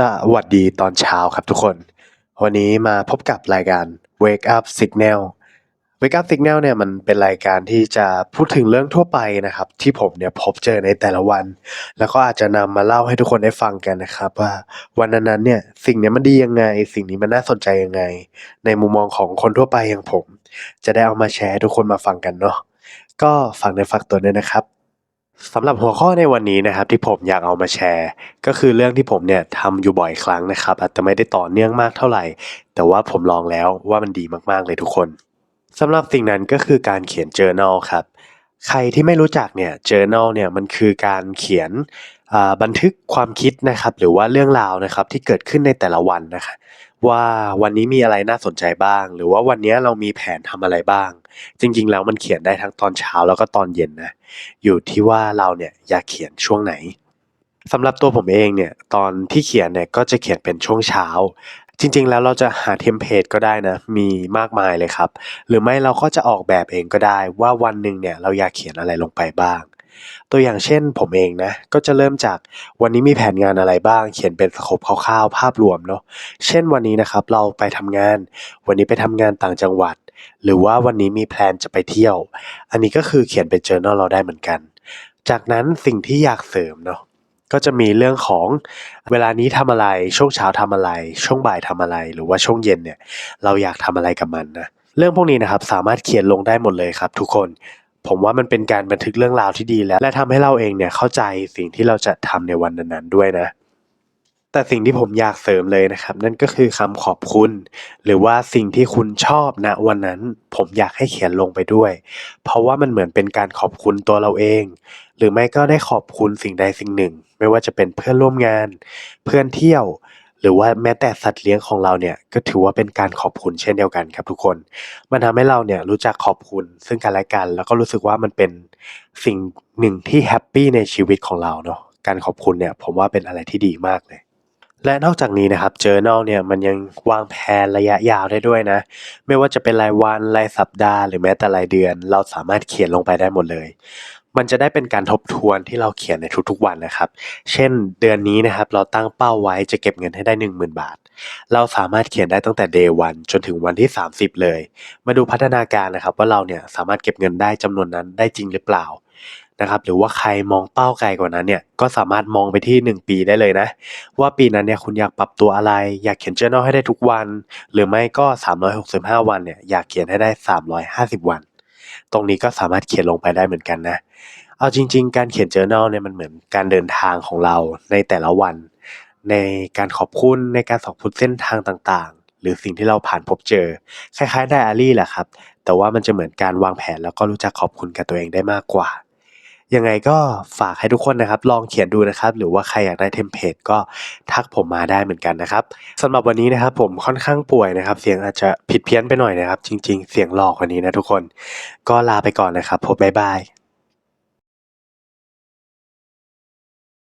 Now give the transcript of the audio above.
สวัสดีตอนเช้าครับทุกคน วันนี้มาพบกับรายการ Wake Up Signal Wake Up Signal เนี่ยมันเป็นรายการที่จะพูดถึงเรื่องทั่วไปนะครับ ที่ผมเนี่ยพบเจอในแต่ละวัน แล้วก็อาจจะนำมาเล่าให้ทุกคนได้ฟังกันนะครับ ว่าวันนั้นๆเนี่ยสิ่งเนี้ยมันดียังไง สิ่งนี้มันน่าสนใจยังไง ในมุมมองของคนทั่วไปอย่างผม จะได้เอามาแชร์ให้ทุกคนมาฟังกันเนาะก็ฟังในฟักตัวด้วยนะครับ สำหรับหัวข้อในวันนี้นะครับที่ผมอยากเอามาแชร์ ก็คือเรื่องที่ผมเนี่ยทำอยู่บ่อยครั้งนะครับ อาจจะไม่ได้ต่อเนื่องมากเท่าไหร่ แต่ว่าผมลองแล้วว่ามันดีมากๆเลยทุกคนสำหรับสิ่งนั้นก็คือการเขียน journal ครับ ใครที่ไม่รู้จักเนี่ย journal เนี่ยมันคือการเขียนบันทึกความคิดนะครับ หรือว่าเรื่องราวนะครับที่เกิดขึ้นในแต่ละวันนะคะ ว่าวันนี้มีอะไรน่าสนใจบ้าง หรือว่าวันนี้เรามีแผนทำอะไรบ้าง จริง ๆ แล้วมันเขียนได้ทั้งตอนเช้าแล้วก็ตอนเย็นนะ อยู่ที่ว่าเราเนี่ยอยากเขียนช่วงไหนสำหรับตัวผมเองเนี่ยตอนที่เขียนเนี่ยก็จะเขียนเป็นช่วงเช้า จริง ๆ แล้วเราจะหาเทมเพลตก็ได้นะ มีมากมายเลยครับ หรือไม่เราก็จะออกแบบเองก็ได้ว่าวันหนึ่งเนี่ยเราอยากเขียนอะไรลงไปบ้าง ตัวอย่างเช่น ผมเองนะ ก็จะเริ่มจากวันนี้มีแผนงานอะไรบ้าง เขียนเป็นสโคปคร่าวๆ ภาพรวมเนาะ เช่นวันนี้นะครับ เราไปทำงาน วันนี้ไปทำงานต่างจังหวัด หรือว่าวันนี้มีแพลนจะไปเที่ยว อันนี้ก็คือเขียนเป็น journal เราได้เหมือนกัน จากนั้นสิ่งที่อยากเสริมเนาะก็จะมีเรื่องของเวลานี้ทำอะไร ช่วงเช้าทำอะไร ช่วงบ่ายทำอะไร หรือว่าช่วงเย็นเนี่ย เราอยากทำอะไรกับมันนะ เรื่องพวกนี้นะครับ สามารถเขียนลงได้หมดเลยครับ ทุกคน ผมว่ามันเป็นการบันทึกเรื่องราวที่ดีแล้ว และทำให้เราเองเนี่ยเข้าใจสิ่งที่เราจะทำในวันนั้นๆด้วยนะ แต่สิ่งที่ผมอยากเสริมเลยนะครับ นั่นก็คือคำขอบคุณ หรือว่าสิ่งที่คุณชอบณวันนั้น ผมอยากให้เขียนลงไปด้วย เพราะว่ามันเหมือนเป็นการขอบคุณตัวเราเอง หรือไม่ก็ได้ขอบคุณสิ่งใดสิ่งหนึ่ง ไม่ว่าจะเป็นเพื่อนร่วมงาน เพื่อนเที่ยว หรือว่าแม้แต่สัตว์เลี้ยงของเราเนี่ยก็ถือว่าเป็นการขอบคุณเช่นเดียวกันครับทุกคน มันทำให้เราเนี่ยรู้จักขอบคุณซึ่งกันและกัน แล้วก็รู้สึกว่ามันเป็นสิ่งหนึ่งที่แฮปปี้ในชีวิตของเราเนาะการขอบคุณเนี่ยผมว่าเป็นอะไรที่ดีมากเลย และนอกจากนี้นะครับ journal เนี่ยมันยังวางแผนระยะยาวได้ด้วยนะ ไม่ว่าจะเป็นรายวันรายสัปดาห์หรือแม้แต่รายเดือน เราสามารถเขียนลงไปได้หมดเลย มันจะได้เป็นการทบทวนที่เราเขียนในทุกๆวันนะครับ เช่น เดือนนี้นะครับ เราตั้งเป้าไว้จะเก็บเงินให้ได้ 10,000 บาท เราสามารถเขียนได้ตั้งแต่ day 1จนถึงวันที่ 30 เลย มาดูพัฒนาการนะครับ ว่าเราเนี่ยสามารถเก็บเงินได้จำนวนนั้นได้จริงหรือเปล่า นะครับหรือว่าใครมองเป้าไกลกว่านั้นเนี่ยก็สามารถมองไปที่ 1 ปีได้เลยนะ ว่าปีนั้นเนี่ยคุณอยากปรับตัวอะไร อยากเขียน journal ให้ได้ทุกวัน หรือไม่ก็ 365 วันเนี่ยอยากเขียนให้ได้ 350 วัน ตรงนี้ก็สามารถเขียนลงไปได้เหมือนกันนะ เอาจริง ๆ การเขียน journal เนี่ยมันเหมือนการเดินทางของเราในแต่ละวัน ในการขอบคุณในการขอบคุณเส้นทางต่างๆ หรือสิ่งที่เราผ่านพบเจอ คล้ายๆไดอารี่แหละครับแต่ว่ามันจะเหมือนการวางแผนแล้วก็รู้จักขอบคุณกับตัวเองได้มากกว่า ยังไงก็ฝากให้ทุกคนนะครับ ลองเขียนดูนะครับ หรือว่าใครอยากได้เทมเพลตก็ทักผมมาได้เหมือนกันนะครับสำหรับวันนี้นะครับผมค่อนข้างป่วยนะครับ เสียงอาจจะผิดเพี้ยนไปหน่อยนะครับ จริง ๆ เสียงหลอกกว่านี้นะทุกคน ก็ลาไปก่อนนะครับพบบ๊ายบาย